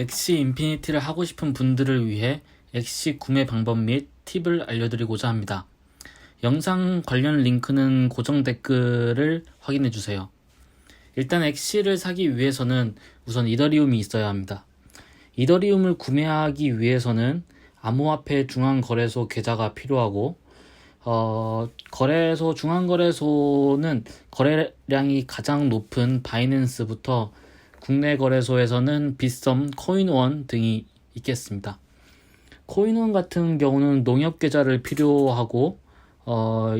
엑시 인피니티를 하고 싶은 분들을 위해 엑시 구매 방법 및 팁을 알려드리고자 합니다. 영상 관련 링크는 고정 댓글을 확인해 주세요. 일단 엑시를 사기 위해서는 우선 이더리움이 있어야 합니다. 이더리움을 구매하기 위해서는 암호화폐 중앙거래소 계좌가 필요하고 어, 거래소 중앙거래소는 거래량이 가장 높은 바이낸스부터 국내 거래소에서는 빗썸, 코인원 등이 있겠습니다. 코인원 같은 경우는 농협 계좌를 필요하고 어,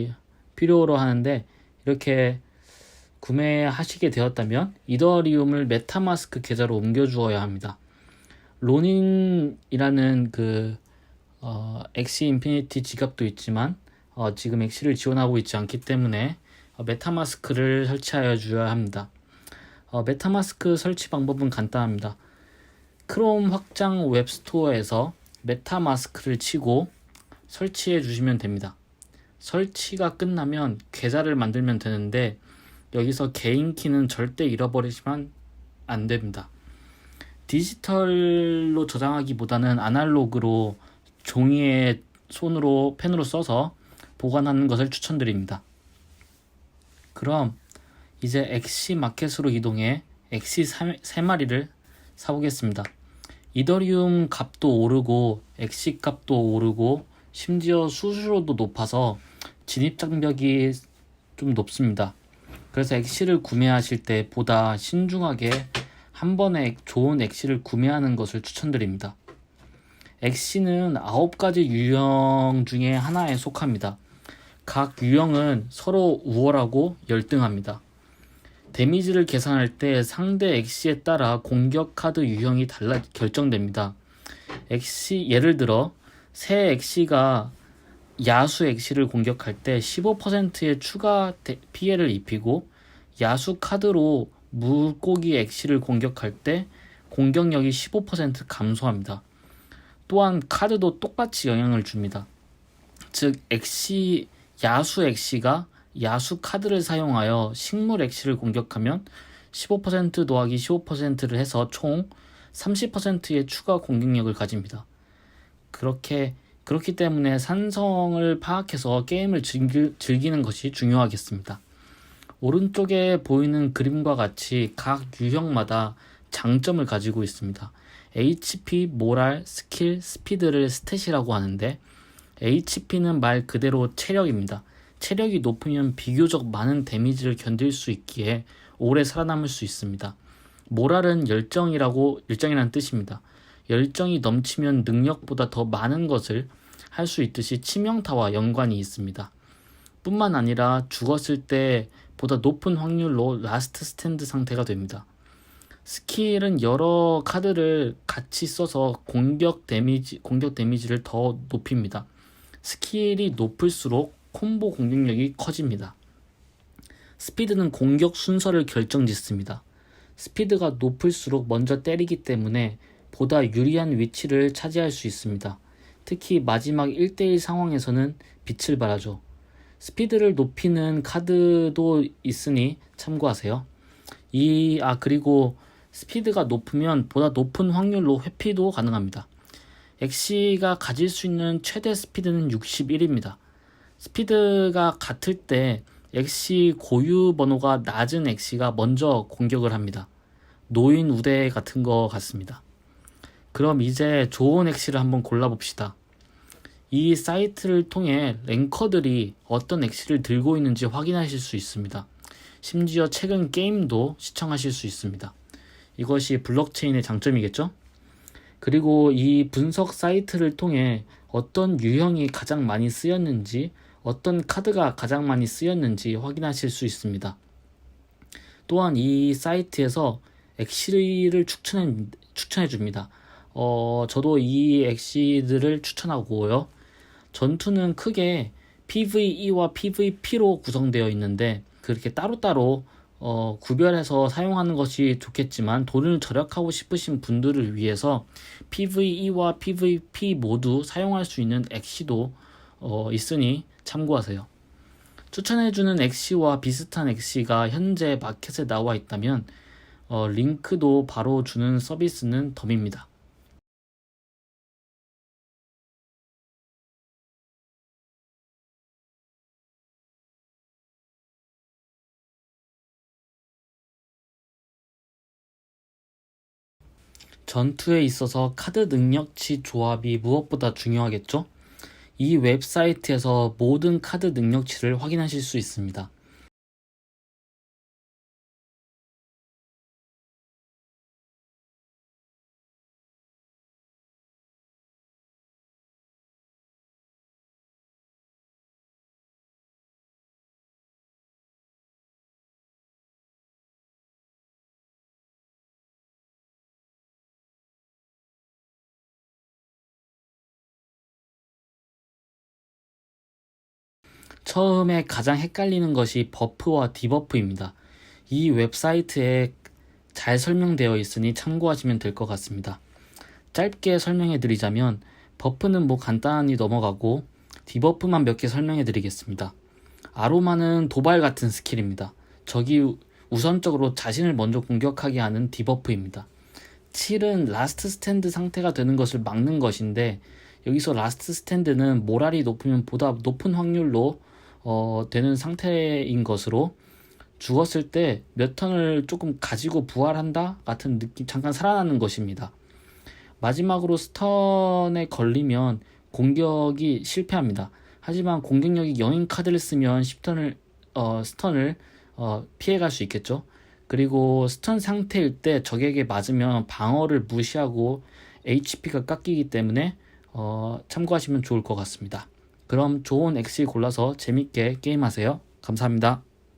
필요로 하는데 이렇게 구매하시게 되었다면 이더리움을 메타마스크 계좌로 옮겨 주어야 합니다. 로닌이라는 그 어, 엑시 인피니티 지갑도 있지만 어, 지금 엑시를 지원하고 있지 않기 때문에 어, 메타마스크를 설치하여 주어야 합니다. 어, 메타마스크 설치 방법은 간단합니다. 크롬 확장 웹스토어에서 메타마스크를 치고 설치해 주시면 됩니다. 설치가 끝나면 계좌를 만들면 되는데 여기서 개인 키는 절대 잃어버리시면 안 됩니다. 디지털로 저장하기보다는 아날로그로 종이에 손으로 펜으로 써서 보관하는 것을 추천드립니다. 그럼 이제 엑시 마켓으로 이동해 엑시 3마리를 사보겠습니다. 이더리움 값도 오르고 엑시 값도 오르고 심지어 수수료도 높아서 진입 장벽이 좀 높습니다. 그래서 엑시를 구매하실 때 보다 신중하게 한 번에 좋은 엑시를 구매하는 것을 추천드립니다. 엑시는 9가지 유형 중에 하나에 속합니다. 각 유형은 서로 우월하고 열등합니다. 데미지를 계산할 때 상대 엑시에 따라 공격 카드 유형이 달라 결정됩니다. 엑시 예를 들어 새 엑시가 야수 엑시를 공격할 때 15%의 추가 피해를 입히고 야수 카드로 물고기 엑시를 공격할 때 공격력이 15% 감소합니다. 또한 카드도 똑같이 영향을 줍니다. 즉 엑시 야수 엑시가 야수 카드를 사용하여 식물 엑시를 공격하면 15% 더하기 15%를 해서 총 30%의 추가 공격력을 가집니다. 그렇게 그렇기 때문에 산성을 파악해서 게임을 즐기, 즐기는 것이 중요하겠습니다. 오른쪽에 보이는 그림과 같이 각 유형마다 장점을 가지고 있습니다. HP, 모랄, 스킬, 스피드를 스탯이라고 하는데 HP는 말 그대로 체력입니다. 체력이 높으면 비교적 많은 데미지를 견딜 수 있기에 오래 살아남을 수 있습니다. 모랄은 열정이라고 열정이라는 뜻입니다. 열정이 넘치면 능력보다 더 많은 것을 할 수 있듯이 치명타와 연관이 있습니다. 뿐만 아니라 죽었을 때 보다 높은 확률로 라스트 스탠드 상태가 됩니다. 스킬은 여러 카드를 같이 써서 공격 데미지, 공격 데미지를 더 높입니다. 스킬이 높을수록 콤보 공격력이 커집니다. 스피드는 공격 순서를 결정짓습니다. 스피드가 높을수록 먼저 때리기 때문에 보다 유리한 위치를 차지할 수 있습니다. 특히 마지막 1대1 상황에서는 빛을 발하죠. 스피드를 높이는 카드도 있으니 참고하세요. 이, 아, 그리고 스피드가 높으면 보다 높은 확률로 회피도 가능합니다. 엑시가 가질 수 있는 최대 스피드는 61입니다. 스피드가 같을 때 엑시 고유 번호가 낮은 엑시가 먼저 공격을 합니다. 노인 우대 같은 거 같습니다. 그럼 이제 좋은 엑시를 한번 골라봅시다. 이 사이트를 통해 랭커들이 어떤 엑시를 들고 있는지 확인하실 수 있습니다. 심지어 최근 게임도 시청하실 수 있습니다. 이것이 블록체인의 장점이겠죠? 그리고 이 분석 사이트를 통해 어떤 유형이 가장 많이 쓰였는지, 어떤 카드가 가장 많이 쓰였는지 확인하실 수 있습니다. 또한 이 사이트에서 엑시를 추천해, 추천해 줍니다. 어, 저도 이 엑시들을 추천하고요. 전투는 크게 PVE와 PVP로 구성되어 있는데 그렇게 따로따로 어, 구별해서 사용하는 것이 좋겠지만 돈을 절약하고 싶으신 분들을 위해서 PVE와 PVP 모두 사용할 수 있는 엑시도 어, 있으니 참고하세요. 추천해주는 엑시와 비슷한 엑시가 현재 마켓에 나와 있다면 어, 링크도 바로 주는 서비스는 덤입니다. 전투에 있어서 카드 능력치 조합이 무엇보다 중요하겠죠? 이 웹사이트에서 모든 카드 능력치를 확인하실 수 있습니다. 처음에 가장 헷갈리는 것이 버프와 디버프입니다. 이 웹사이트에 잘 설명되어 있으니 참고하시면 될 것 같습니다. 짧게 설명해 드리자면 버프는 뭐 간단히 넘어가고 디버프만 몇 개 설명해 드리겠습니다. 아로마는 도발 같은 스킬입니다. 적이 우선적으로 자신을 먼저 공격하게 하는 디버프입니다. 7은 라스트 스탠드 상태가 되는 것을 막는 것인데 여기서 라스트 스탠드는 모랄이 높으면 보다 높은 확률로 어, 되는 상태인 것으로 죽었을 때 몇 턴을 조금 가지고 부활한다 같은 느낌 잠깐 살아나는 것입니다. 마지막으로 스턴에 걸리면 공격이 실패합니다. 하지만 공격력이 0인 카드를 쓰면 10턴을 어, 스턴을 어, 피해갈 수 있겠죠. 그리고 스턴 상태일 때 적에게 맞으면 방어를 무시하고 HP가 깎이기 때문에 어, 참고하시면 좋을 것 같습니다. 그럼 좋은 엑시 골라서 재밌게 게임하세요. 감사합니다.